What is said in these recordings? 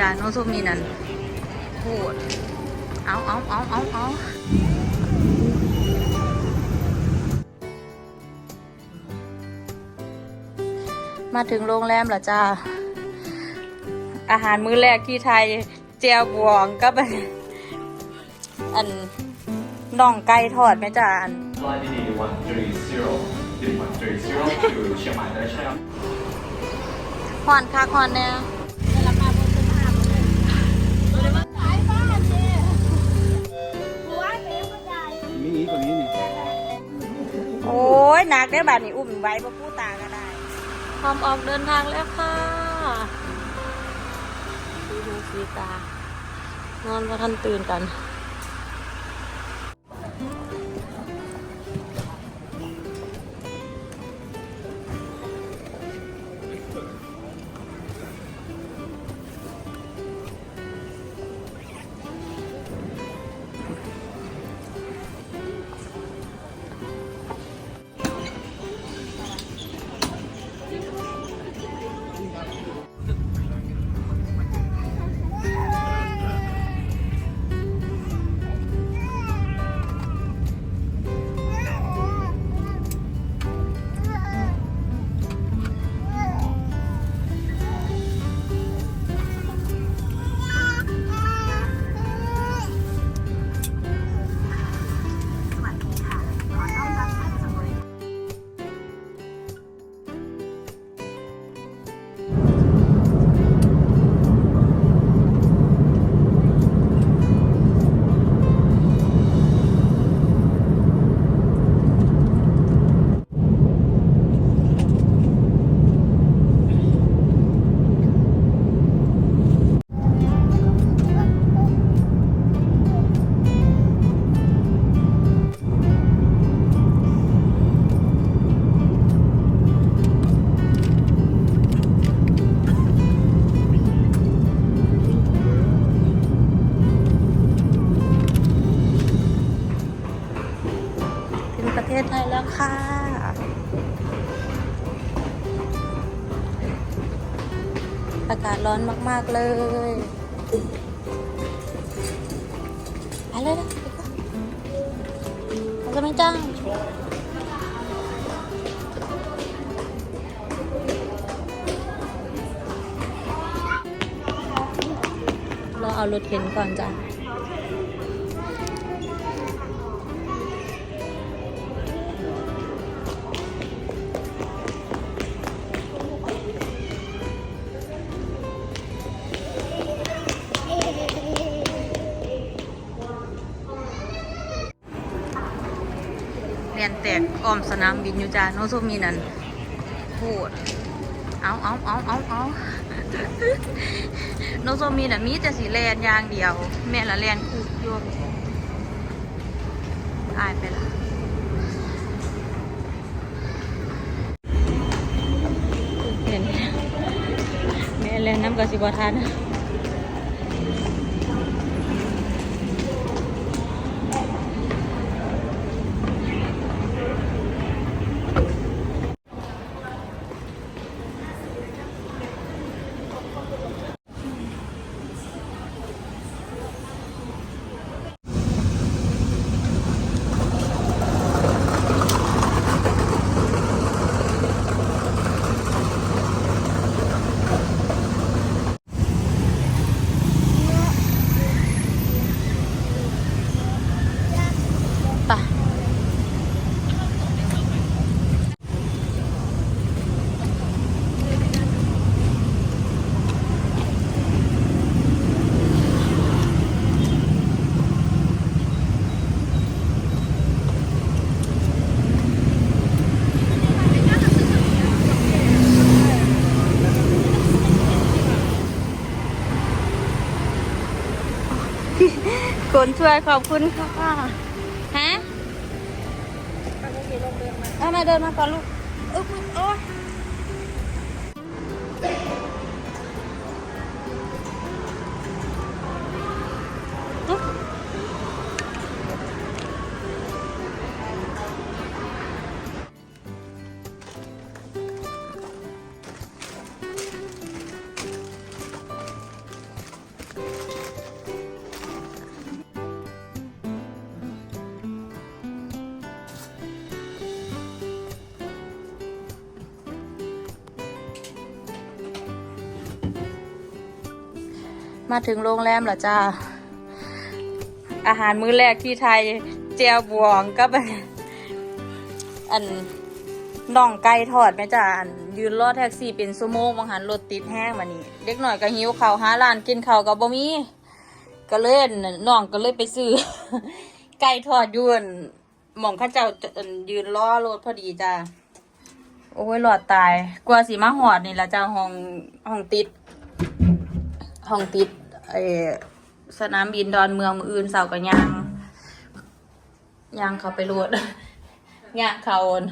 จ้าโนโซมีนั่นพูดเอาเอาเอาเอาเอามาถึงโรงแรมแล้วจ้า อาหารมื้อแรกที่ไทยเจียวบวงก็เป็นอันน่องไก่ทอดไหมจ้าอัน Flight DD 130 130 to เชียงใหม่ได้ใช่ครับฮอนคักฮอนเนี่ย ได้บาดนี้อุ้มไว้บ่พูดตาก็ได้ พร้อมออกเดินทางแล้วค่ะดูดูสีตา นอนว่าท่านตื่นกัน เลย ไปเลยนะเราจะไม่จ้างเราเอารถเข็นก่อนจ้ะ อ้อมสนามบินอยู่จ้าโนโซมีนั่นพูดเอาเอาเอาเอาเอาโนโซมีน่ะมีแต่สีแลนอย่างเดียว แม่ละแลนคุกโยมอายไปละเห็นแม่แลนน้ำกับสิบทัน ไปค นช่วยขอบคุณค่ะฮะเอามาเดินมาก่อนลูก มาถึงโรงแรมแล้วจ้า อาหารมื้อแรกที่ไทยเจียวบวงก็เป็นอันน่องไก่ทอดแม่จ้ายืนรอแท็กซี่เป็นชั่วโมงบางหันรถติดแห้งมานี่เด็กหน่อยก็หิวข้าวหาร้านกินข้าวก็บ่มีก็เล่นน้องก็เลยไปซื้อ ไก่ทอดยวนหม่องข้าเจ้ายืนรอรถพอดีจ้าโอ้ยหลอดตาย กลัวสีมาหอดนี่ละจ้าห้องห้องติด ห้องติดไอสนามบินดอนเมืองมืออื่นเสากับยางยางเขาไปรวดยางเขาโอน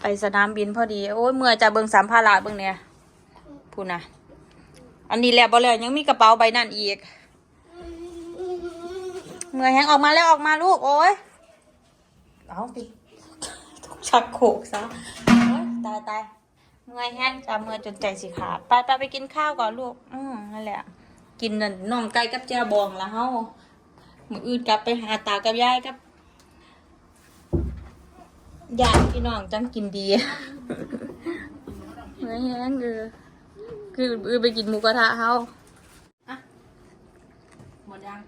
ไปสนามบินพอดี โอ้ยเมื่อจะเบิงสามพาระเบิงเนี่ยพูดนะอันนี้แหละบ่แล้วยังมีกระเป๋าใบนั่นอีก เมื่อแหงออกมาแล้วออกมาลูกโอ้ยเอาไปทุกชักโขกซะตายตาย เมื่อยแห้งจะเมื่อยจนใจสิขาดไปไปไปกินข้าวก่อนลูก อืมนั่นแหละ กินนั่นน่องไก่กับแจ่วบองแล้วเฮามืออื่นกลับไปหาตากับยายกับยายพี่น้องจังกินดีเมื่อยแห้งคือคืออือไปกินหมูกระทะเฮาอะหมดยัง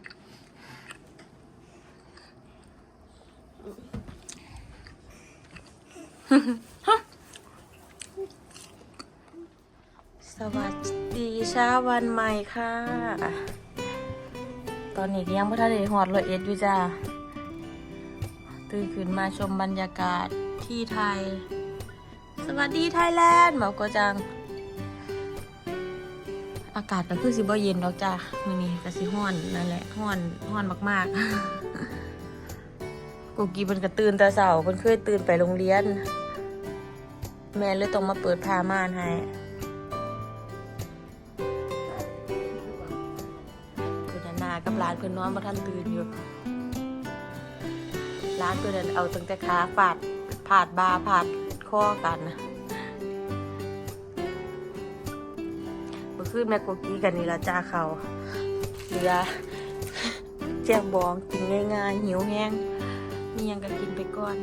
เช้าวันใหม่ค่ะ ตอนนี้ยังไม่ทันได้หอดรถเอ็ดอยู่จ้า ตื่นขึ้นมาชมบรรยากาศที่ไทย สวัสดีไทยแลนด์บอกจัง อากาศก็คือสิบ่เย็นดอกจ้ามีนี่ก็สิห้อนนั่นแหละห้อนห้อนมากๆ กูกี้มันก็ตื่นแต่เสาเพิ่นเคยตื่นไปโรงเรียน แม่เลยต้องมาเปิดผ้าม่านให้ับร้านเพื่อนนอนมาท่านตื่นอยู่ร้านเพื่อนเอาตั้งแต่ขาฝาดผาดบาผาดข้อกันนะเมื่อคืนแม่โกกี้กันนี่ละจ้าเขาเหลือแจ้งบองกินง่ายๆหิวแห้งมียังก็กินไปก่อน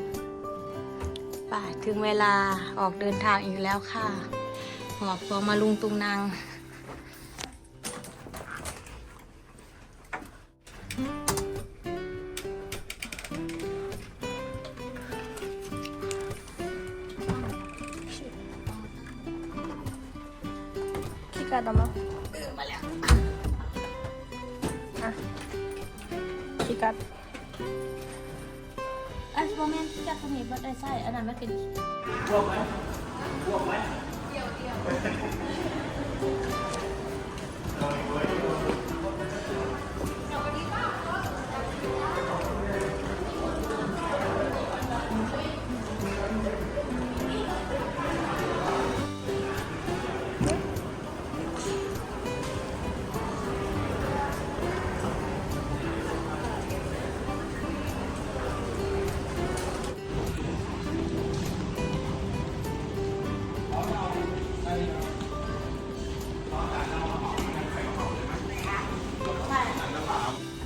ป่าถึงเวลาออกเดินทางอีกแล้วค่ะหอบตัวมาลุงตุงนาง กัดเอามาเออมาแล้วอะขี้กัดอันโมเมนต์จากนี้บัได้ใช่อันนั้นมันเป็นเ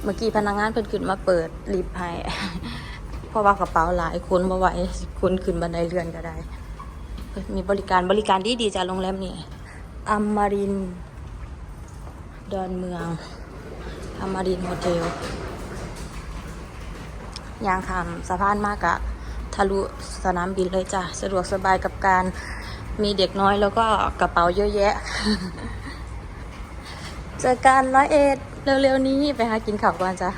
เมื่อกี้พนักงานเพิ่นขึ้นมาเปิดลิฟต์ให้เพราะว่ากระเป๋าหลายคนมาไหวคนขึ้นบันไดเลื่อนก็ได้มีบริการบริการดีดีๆจากโรงแรมนี่อัมมาริน ดอนเมืองอัมมารินโฮเทลยางคำสะพานมากะทะลุสนามบินเลยจ้ะ สะดวกสบายกับการมีเด็กน้อยแล้วก็กระเป๋าเยอะแยะ เจอกันร้อยเอ็ด เร็วๆนี้ไปหากินข้าวก่อนจ้ะ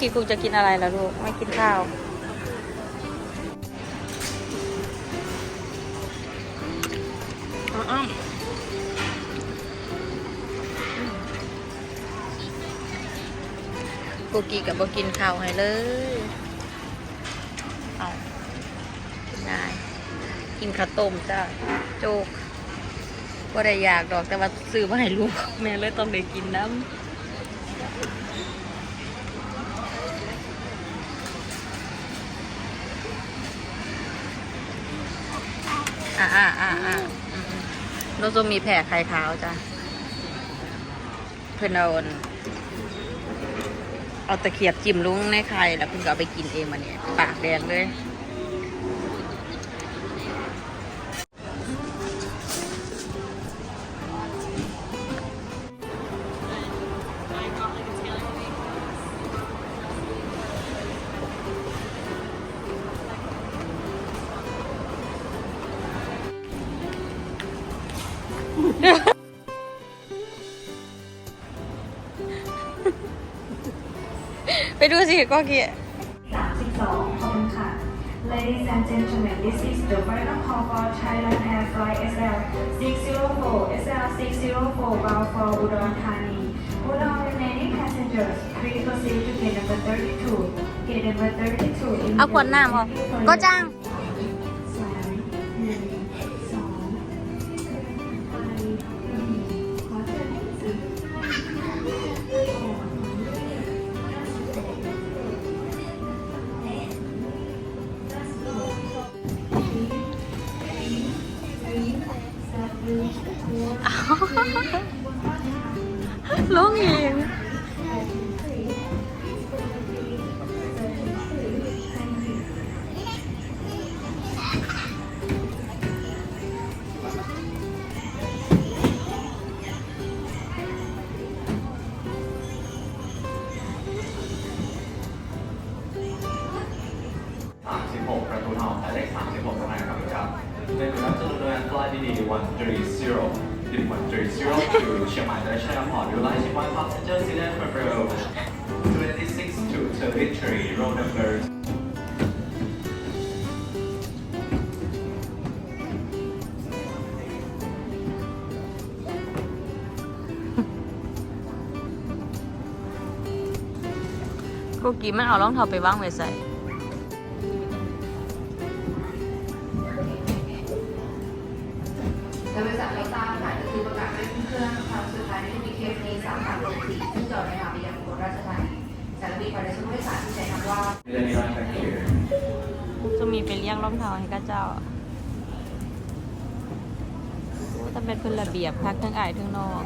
กินกูจะกินอะไรแล้วลูก ไม่กินข้าว อ้อมกูกีกับบกินข้าวให้เลย เอาได้กินข้าวต้มจ้าโจกว่าได้อยากดอกแต่ว่าซื้อมาให้ลูกแม่เลยต้องได้กินน้ำ ๆเราจะมีแผ่ไข่ขาวจ้ะเพื่นเอาอันเอาตะเขียบจิ้มลุงในไข่แล้วเพิ่งก็เอาไปกินเองมาเนี่ยปากแดงเลย ไปดูสิก็เกีย32ขอบคุณค่ะ Ladies and gentlemen, this is the final call for Thailand Air Flight SL 604, SL 604 bound for Udon Thani. All our remaining passengers, please proceed to gate number 32. Gate number 32 in เอาขวดน้ำออกก็จ้าง ลุงเอง36ประตูทองหมายเลข36ข้างในครับพี่ครับเป็นรับจำนวน flight DD 130 DD 130 to เชียงใหม่ International Airport you like one passenger seated for row 26 to 33 row number กูกีมันเอารองเท้าไปวางไว้ใส่ สารบีภายในชั้นผู้โดยสารที่ใช้คำว่ามีอะไรบ้างครับพี่จะมีไปเลี้ยงรองเท้าให้กับเจ้าโอ้แต่เป็นเพื่นระเบียบพักทั้งอายทั้งนอก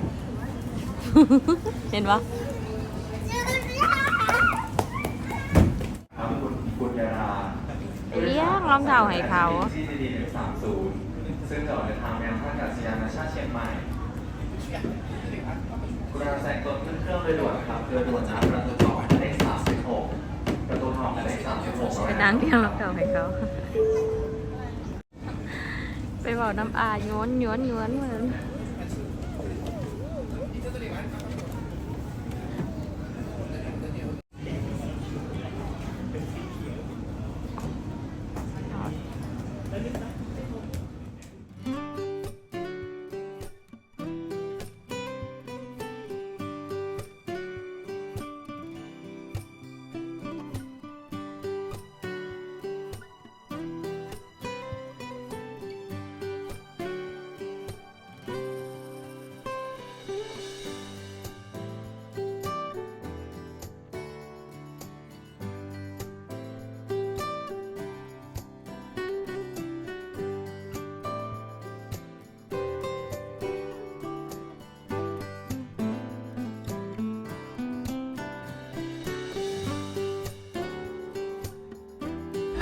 เห็นปะครับคุณคุณยาราไปเลี้ยงรองเท้าให้เขาที่ดีดีสามศูนย์ซึ่งจะออกเดินทางไปยังท่าอากาศยานนานาชาติเชียงใหม่คุณอาแสงตนขึ้นเครื่องโดยด่วนครับเรือด่วนน้ำประตู ไปนั่งเที่ยงรับเท้าให้เขา ไปบอกน้ำอาโยนโยนโยนเหมือน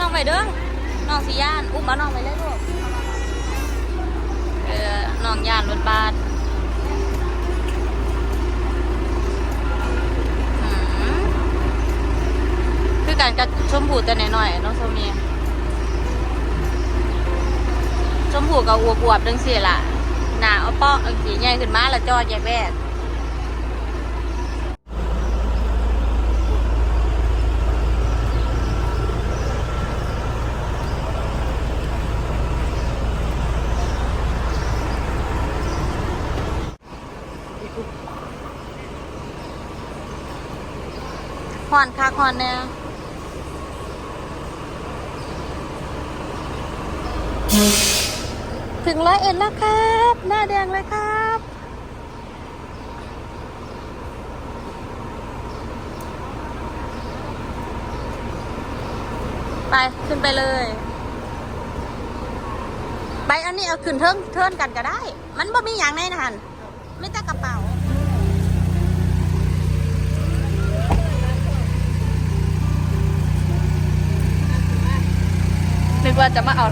องไปเด้อน้องสิย่าน อุ้มเอาน้องไปเลยลูกเออน้องย่านรถบัสคือการกับชมพูแต่น้อยๆน้องโซเมียชมพูกับอวบๆดังสิล่ะหนาเอาเปาะอังสีใหญ่ขึ้นมาแล้วจอดแยกแวก หอนคักหอนแน่ถึงร้อยเอ็ดแล้วครับ หน้าแดงเลยครับ ไป ขึ้นไปเลย ไปอันนี้เอาขึ้นเทิงเทินกันก็ได้ มันบ่มีอย่างแน่นอนไม่แต่กระเป๋า ว่าจะมาเอา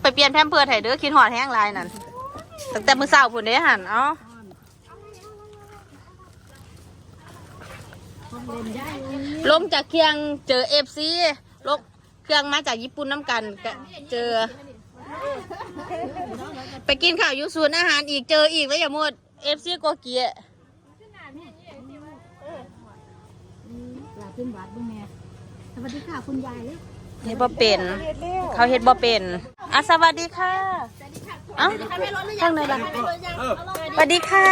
ไปเปลี่ยนแพมเพิร์ดให้เด้อคิดหอดแห้งลายนั่นตั้งแต่มื้อเช้าพุ่นเด้หันเอ้าเล่นย้ายลงจากเครื่องเจอเอฟซีลงเครื่องมาจากญี่ปุ่นน้ำกันก็เจอ ไปกินข้าวอยู่ศูนย์อาหารอีกเจออีกแล้วอย่าหมดเอฟซีโกเกียหลาขึ้นบาทบุ้งแม่สวัสดีค่ะคุณยายเลย ฮ็ดบ่เป็น เขาเฮ็ดบ่เป็นอะสวัสดีค่ะเอ้าทางไหนล่ะสวัสดีค่ะ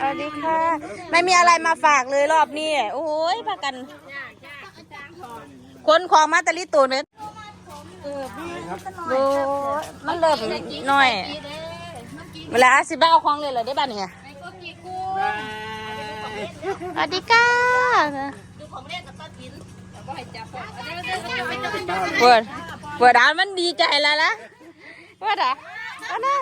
สวัสดีค่ะ ไม่มีอะไรมาฝากเลยรอบนี้โอ้ยพากันคนของมาแตลิตูนเลยโอ้ยมันเริ่มหน่อย เวลาสิบ้าเอาของเลยเหรอได้บ้านเนี่ยสวัสดีค่ะเปิดเปิดร้านมันดีใจแล้วนะเปิดอะเอานะ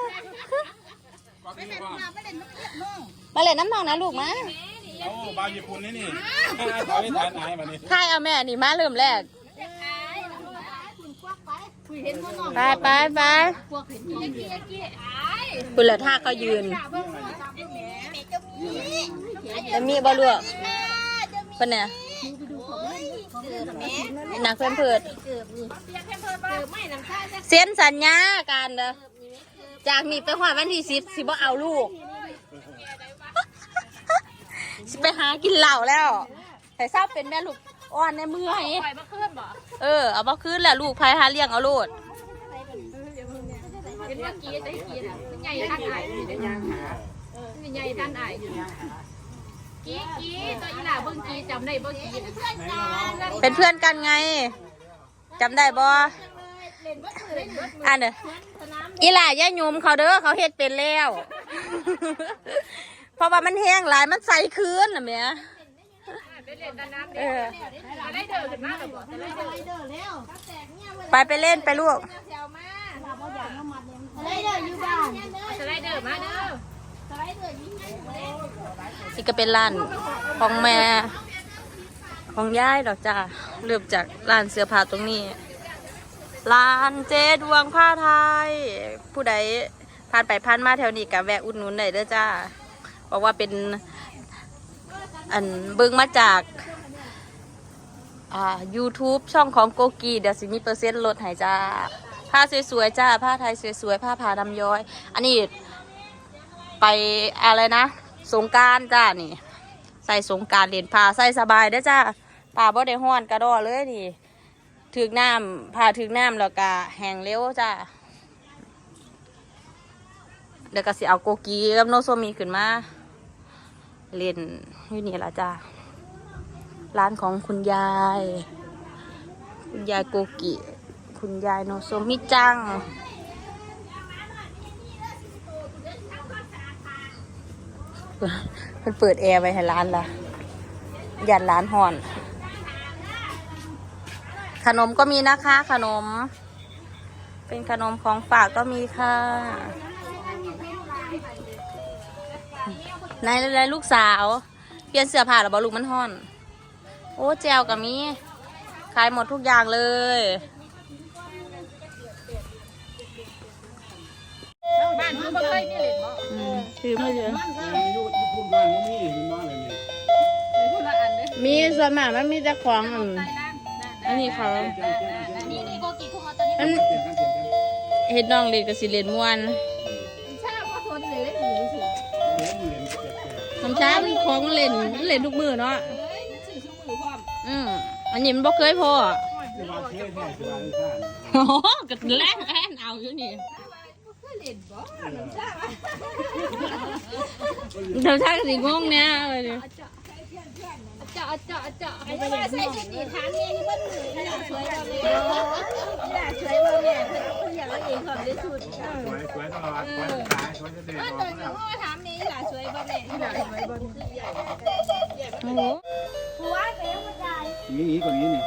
มาเล่นน้ำนองนะลูกมาโอ้บาญี่ปุ่นนี่นี่เขาไม่ทานอายมานี่ค่ายเอาแม่นี่มาเริ่มแรกไปไปไปคุณเหลือท่าเขายืนจะมีบ่ลูกคนเนี่ย หนักเพื่อนเพื่อนเซ็นสัญญากันเด้อจากนี้ไปหอดวันที่สิบสิบ่เอาลูกสิไปหากินเหล้าแล้วแต่ทราบเป็นแม่ลูกอ่อนในมือให้เออเอามาคืนแหละลูกพายหาเลี้ยงเอาโลดใหญ่ท่านอายอยู่ในยางหาใหญ่ท่านอายอยู่ กี้กี้ตัวอีหล่าเบิ่งกี้จำได้เบิ่งกี้เป็นเพื่อนกันไงจำได้บ่อันเด้ออีหล่าย่ายุมเขาเด้อเขาเฮ็ดเป็นแล้ว เพราะว่ามันแห้งหลายมันใสคืนน่ะแม่เออไปไปเล่นไปลูกไรเด้ออยู่บ้าน นี่ก็เป็นร้านของแม่ของย่ายดอกจ้าเริ่มจากร้านเสื้อผ้าตรงนี้ร้านเจดวงผ้าไทย ผู้ใดผ่านไปผ่านมาแถวนี้ก็แวะอุดหนุนได้เด้อจ้าบอกว่าเป็นอันเบิ่งมาจากอ่า YouTube ช่องของโกกีเดี๋ยวสิมีเปอร์เซ็นต์ลดให้จ้าผ้าสวยๆจ้าผ้าไทยสวยๆผ้าผ่าดำย้อย อันนี้ ไปอะไรนะสงการจ้านี่ ใส่สงการเล่นผ้าใส่สบายได้จ้าผ้าบ่ได้ห้อนกระดอเลยนี่ถึกน้ำผ้าถึกน้ำแล้วก็แห้งเร็วจ้าเดี๋ยวก็สิเอาโกกีกับโนโซมีขึ้นมาเล่นอยู่นี่ละจ้าร้านของคุณยาย คุณยายโกกิ คุณยายโนโซมิจัง มันเปิดแอร์ไว้ให้ร้านละยันร้านห่อน ขนมก็มีนะคะ ขนม เป็นขนมของฝากก็มีค่ะนายนายลูกสาว เปลี่ยนเสื้อผ้าหรือบอลูกมันห่อน โอ้แจวกับมีขายหมดทุกอย่างเลย บ้านมันบ่เคยมีเหล็กบ่อืมถือมาเยอะอยู่ญี่ปุ่นบ้านมันมีเห็นบ้านอะไรนี่คนละอันเด้อมีส่วนมากมันมีแต่ของอันอันนี้เขา นี่นี่โกกิคุมาตัวนี้มันเปลี่ยนกันเปลี่ยนกันเฮ็ดน้องเล็กกับสิเลนม่วนชาก็ทนเลยเล่นหมูสิเลี้ยงอยู่เลี้ยงเปลี่ยนเปลี่ยนน้ำชามันของมันเล่นมันเล่นทุกมือเนาะเอ้ยซื้อชูมือพร้อมอืมอันนี้มันบ่เคยพอจะมาเที่ยวแท้จะมาที่ซ่าน โอ้โหก็แล่นแล่นเอาอยู่นี่ เคยเล่นบ่น้ำชาน้ำชาก็สิงงเนี่ยเออเนี่ยเจาะเจาะเจาะให้ว่าใส่ชุดนี้ทานแม่นี่เบิ่งมือนี่ล่ะสวยบ่แม่นี่ล่ะสวยบ่แม่เพิ่นเพิ่นอยากเอาเองความได้ชุดเออสวยสวยตลอดสวยขายสวยจะเด่นเอออตัอวกนี้พ่อถามแม่นี่ล่ะสวยบ่แม่นี่ล่ะสวยบ่โอ้โหผัวก็ยังบ่ได้นี่อีกกว่านี้นี่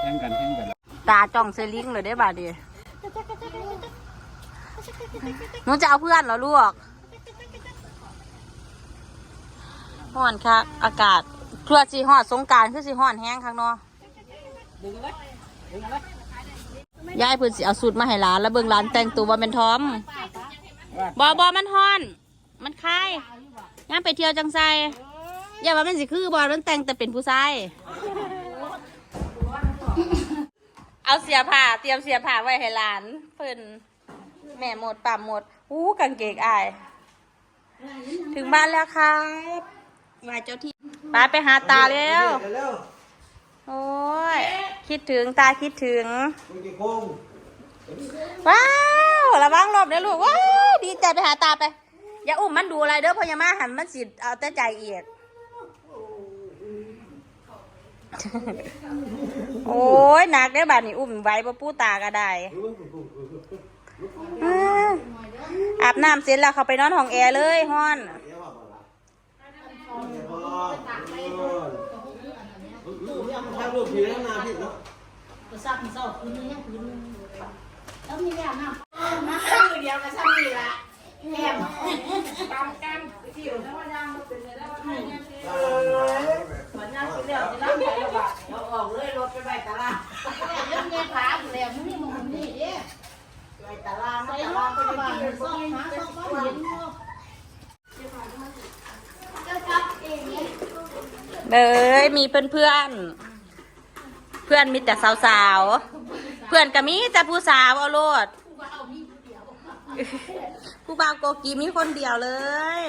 แข่งกันแข่งกันตาจ้องเซลิงเลยได้บ่าดี หนูจะเอาเพื่อนเหรอลูกห่อนค่ะ อากาศเพื่อสีห่อนสงการคือสีห่อนแห้งข้างนอกยายเพิ่นสิเอาสูตรมาให้ร้าน แล้วเบิ่งร้านแต่งตัวว่าเป็นทอมบอบอมันห่อน มันคายย่ามไปเที่ยวจังไซอย่าว่ามันสิคือบอมันแต่งแต่เป็นผู้ชายเอาเสียผ้าเตรียมเสียผ้าไว้ให้หลานเพิ่น แม่หมดป่าหมดอู้กางเกงอาย ถึงบ้านแล้วครับไหวเจ้าที่ไปไปหาตาแล้ว โอ้ย คิดถึงตาคิดถึง ว้าวระวังหลบเด้อลูก ว้าวดีใจไปหาตาไป อย่าอุ้มมันดูอะไรเด้อเพอยามาหันมันสิเอาแต่ใจเอียดโอ้ยหนักได้บาดนี้อุ้มไว้บ่ปูตาก็ได้ อาบน้ำเสร็จแล้วเขาไปนอนห้องแอร์เลยฮอนถ้าลูกผีแล้วนาผิดเนาะยังแม่ขาแล้วมึงนี่มึงนี่เอ๊ะ เปตารางไปตารางไปบ้านซ่องหาซ่องบ่เห็นบ่เลยมีเพื่อนเพื่อนเพื่อนมีแต่สาวสาวเพื่อนก็มีแต่ผู้สาวเอาโลดผู้บ่าวโกกีมีคนเดียวเลย